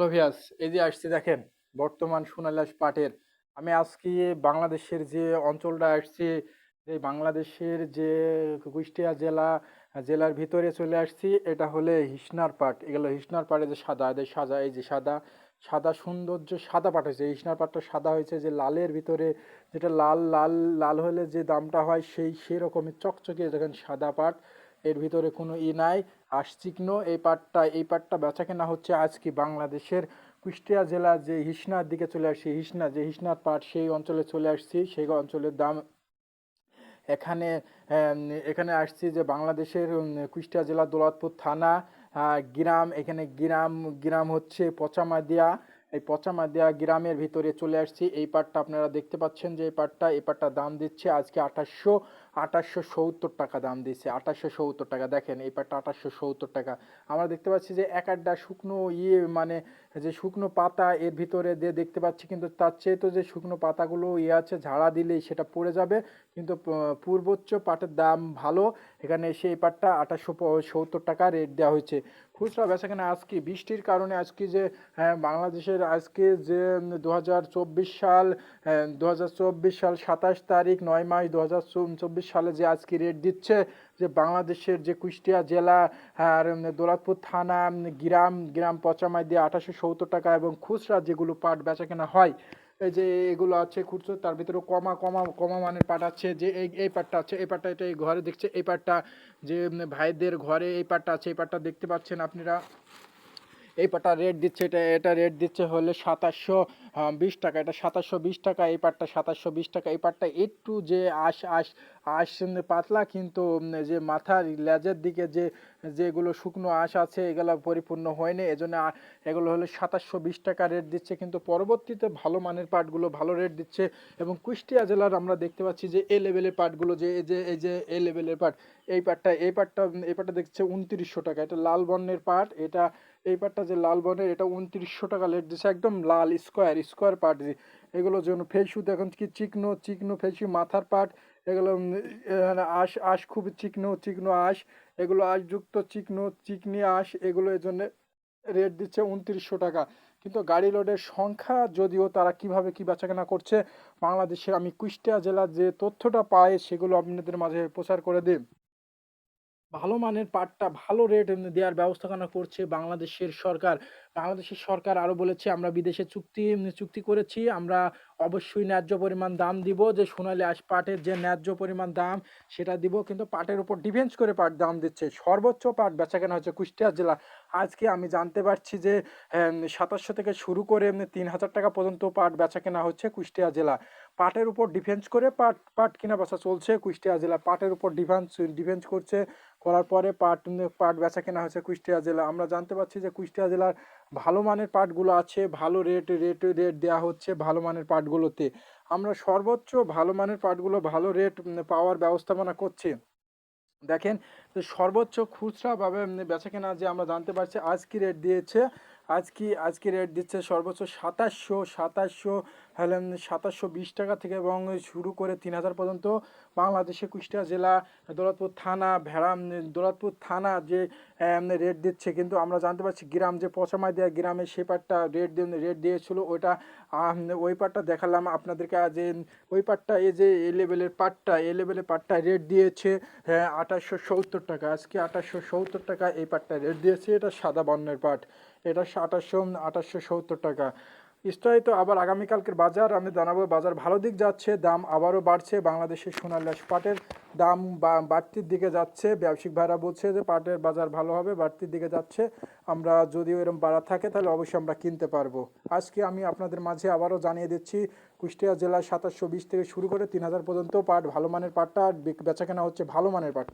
লোভিয়াস এই যে আসছি দেখেন, বর্তমান সোনালাস পাটের। আমি আজকে বাংলাদেশের যে অঞ্চলটা আসছি, এই বাংলাদেশের যে কুষ্টিয়া জেলা, জেলার ভিতরে চলে আসছি, এটা হলে হিসনার পাট। এগুলো হিসনার পাটে যে সাদা এদের সাদা, এই যে সাদা সাদা সৌন্দর্য, সাদা পাট হয়েছে। হিসনার পাটটা সাদা হয়েছে যে লালের ভিতরে, যেটা লাল লাল লাল হলে যে দামটা হয় সেই সেরকমই চকচকে দেখেন সাদা পাট। এর ভিতরে কোনো ই নাই। আশচিকন এই পাটটা এই পাটটা বেচা কেনা হচ্ছে আজকে বাংলাদেশের কুষ্টিয়া জেলা যে হিসনার দিকে চলে আসছি হিসনা, যে হিসনার পাট সেই অঞ্চলে চলে আসছি। সেই অঞ্চলের দাম এখানে এখানে আসছি যে বাংলাদেশের কুষ্টিয়া জেলা দৌলতপুর থানা গ্রাম, এখানে গ্রাম গ্রাম হচ্ছে পচামাদিয়া। এই পচামাদিয়া গ্রামের ভিতরে চলে আসছি। এই পাটটা আপনারা দেখতে পাচ্ছেন যে এই পাটটা এই পাটটা দাম দিচ্ছে আজকে আঠাশশো আঠাশশো সত্তর টাকা দাম দিচ্ছে আঠাশশো সত্তর টাকা। দেখেন এই পাটটা আঠাশশো সত্তর টাকা। আমরা দেখতে পাচ্ছি যে এক একটা শুকনো ইয়ে মানে যে শুকনো পাতা এর ভিতরে দিয়ে দেখতে পাচ্ছি কিন্তু তার চেয়ে তো যে শুকনো পাতাগুলো ইয়ে আছে ঝাড়া দিলেই সেটা পড়ে যাবে। কিন্তু পূর্বোচ্চ পাটের দাম ভালো এখানে এসে এই পাটটা আঠাশশো সত্তর টাকা রেট দেওয়া হয়েছে। খুচরা বেচাকেনা আজকে বৃষ্টির কারণে আজকে যে হ্যাঁ, বাংলাদেশের আজকে যে দু হাজার চব্বিশ সাল দু হাজার চব্বিশ সাল সাতাশ তারিখ নয় মাস দু চব্বিশ সালে যে আজকে রেট দিচ্ছে, যে বাংলাদেশের যে কুষ্টিয়া জেলা, আর দৌলতপুর থানা গ্রাম গ্রাম পচামাই দিয়ে আঠাশো সত্তর টাকা এবং খুচরা যেগুলো পাট বেচাকেনা হয়, এই যে এগুলো আছে খুচরো, তার ভিতরে কমা কমা কমা মানের পাট আছে, যে এই এই পাটটা আছে, এই পাটটা এটা এই ঘরে দেখছে, এই পাটটা যে ভাইদের ঘরে এই পাটটা আছে, এই পাটটা দেখতে পাচ্ছেন আপনারা, এই পাটটা রেট দিচ্ছে, এটা এটা রেট দিচ্ছে হলে সাতাশশো বিশ টাকা, এটা সাতাশশো বিশ টাকা, এই পাটটা সাতাশশো বিশ টাকা, এই পাটটা একটু যে আশ আশ আশ পাতলা, কিন্তু যে মাথার লেজের দিকে যে, যেগুলো শুকনো আঁশ আছে, এগুলো পরিপূর্ণ হয়নি, এজন্য এগুলো হলো সাতাশশো বিশ টাকা রেট দিচ্ছে, কিন্তু পরবর্তীতে ভালো মানের পাটগুলো ভালো রেট দিচ্ছে, এবং কুষ্টিয়া জেলার আমরা দেখতে পাচ্ছি যে এ লেভেলের পাটগুলো যে, এই যে এই যে এ লেভেলের পাট, এই পাটটা এই পাটটা এই পাটটা দেখছে উনত্রিশশো টাকা, এটা লাল বর্ণের পাট, এটা, এই পাটটা যে লাল বর্ণের, এটা উনত্রিশশো টাকা রেট দিচ্ছে, একদম লাল স্কোয়ার স্কোয়ার পার্ট এগুলোর জন্য ফেসু দেখুন কি চিকনো চিকনো ফেসু মাথার পার্ট এগুলো আশ, আঁশ খুব চিকনো চিকনো আঁশ, এগুলো আঁশযুক্ত চিকনো, চিকনি আঁশ, এগুলো এর জন্য রেট দিচ্ছে উনত্রিশশো টাকা। কিন্তু গাড়ি লোডের সংখ্যা যদিও তারা কীভাবে কি বেচাকেনা করছে, বাংলাদেশের আমি কুষ্টিয়া জেলার যে তথ্যটা পাই সেগুলো আপনাদের মাঝে প্রচার করে দিই। ভালো মানের পাটটা ভালো রেট দেওয়ার ব্যবস্থাপনা করছে বাংলাদেশের সরকার। বাংলাদেশের সরকার আরও বলেছে, আমরা বিদেশে চুক্তি চুক্তি করেছি, আমরা অবশ্যই ন্যায্য পরিমাণ দাম দিব, যে সোনালী আঁশ পাটের যে ন্যায্য পরিমাণ দাম সেটা দিব, কিন্তু পাটের উপর ডিফেন্স করে পাট দাম দিচ্ছে। সর্বোচ্চ পাট বেচাকেনা হচ্ছে কুষ্টিয়া জেলা। আজকে আমি জানতে পারছি যে সাতাশশো থেকে শুরু করে তিন হাজার টাকা পর্যন্ত পাট বেচাকেনা হচ্ছে কুষ্টিয়া জেলা। পাটের উপর ডিফেন্স করে পাট পাট কেনা বেচা চলছে কুষ্টিয়া জেলা। পাটের উপর ডিফেন্স ডিফেন্স করছে, করার পরে পাট পাট বেচা কেনা হচ্ছে কুষ্টিয়া জেলা। আমরা জানতে পারছি যে কুষ্টিয়া জেলার ভালো মানের পাটগুলো আছে, ভালো রেট রেট রেট দেওয়া হচ্ছে ভালো মানের পাটগুলোতে। আমরা সর্বোচ্চ ভালো মানের পাটগুলো ভালো রেট পাওয়ার ব্যবস্থাপনা করছে। দেখেন, সর্বোচ্চ খুচরাভাবে বেচা কেনা যে আমরা জানতে পারছি, আজকে রেট দিয়েছে আজ কি আজকে রেট দিচ্ছে? সর্বোচ্চ সাতাশশো সাতাশশো সাতাশশো বিশ টাকা থেকে এবং শুরু করে তিন হাজার পর্যন্ত বাংলাদেশে কুষ্টিয়া জেলা, দৌলতপুর থানা ভেড়া দৌলতপুর থানা যে রেট দিচ্ছে। কিন্তু আমরা জানতে পারছি গ্রাম যে পচামাই দেওয়া গ্রামে সে পাটটা রেট রেট দিয়েছিল। ওইটা ওই পাটটা দেখালাম আপনাদেরকে এই- ওই পাটটা এই যে এ লেভেলের পাটটা এ লেভেলের পাটটা রেট দিয়েছে হ্যাঁ আঠাশশো সত্তর টাকা। আজকে আঠাশশো সত্তর টাকা এই পাটটা রেট দিয়েছে। এটা সাদা বর্ণের পাট। এটা আঠাশশো আঠাশশো সত্তর টাকা। বিস্তারিত আবার আগামীকালকের বাজার, আমি জানাব, বাজার ভালো দিক যাচ্ছে, দাম আবারও বাড়ছে, বাংলাদেশের সোনালী পাটের দাম বাড়তির দিকে যাচ্ছে। ব্যবসায়িক ভাইরা বলছে যে পাটের বাজার ভালো হবে, বাড়তির দিকে যাচ্ছে। আমরা যদিও এরকম বাড়া থাকে, তাহলে অবশ্যই আমরা কিনতে পারব। আজকে আমি আপনাদের মাঝে আবারও জানিয়ে দিচ্ছি, কুষ্টিয়া জেলায় সাতাশশো বিশ থেকে শুরু করে তিন হাজার পর্যন্ত পাট, ভালো মানের পাটটা বেচাকেনা হচ্ছে ভালো মানের পাট।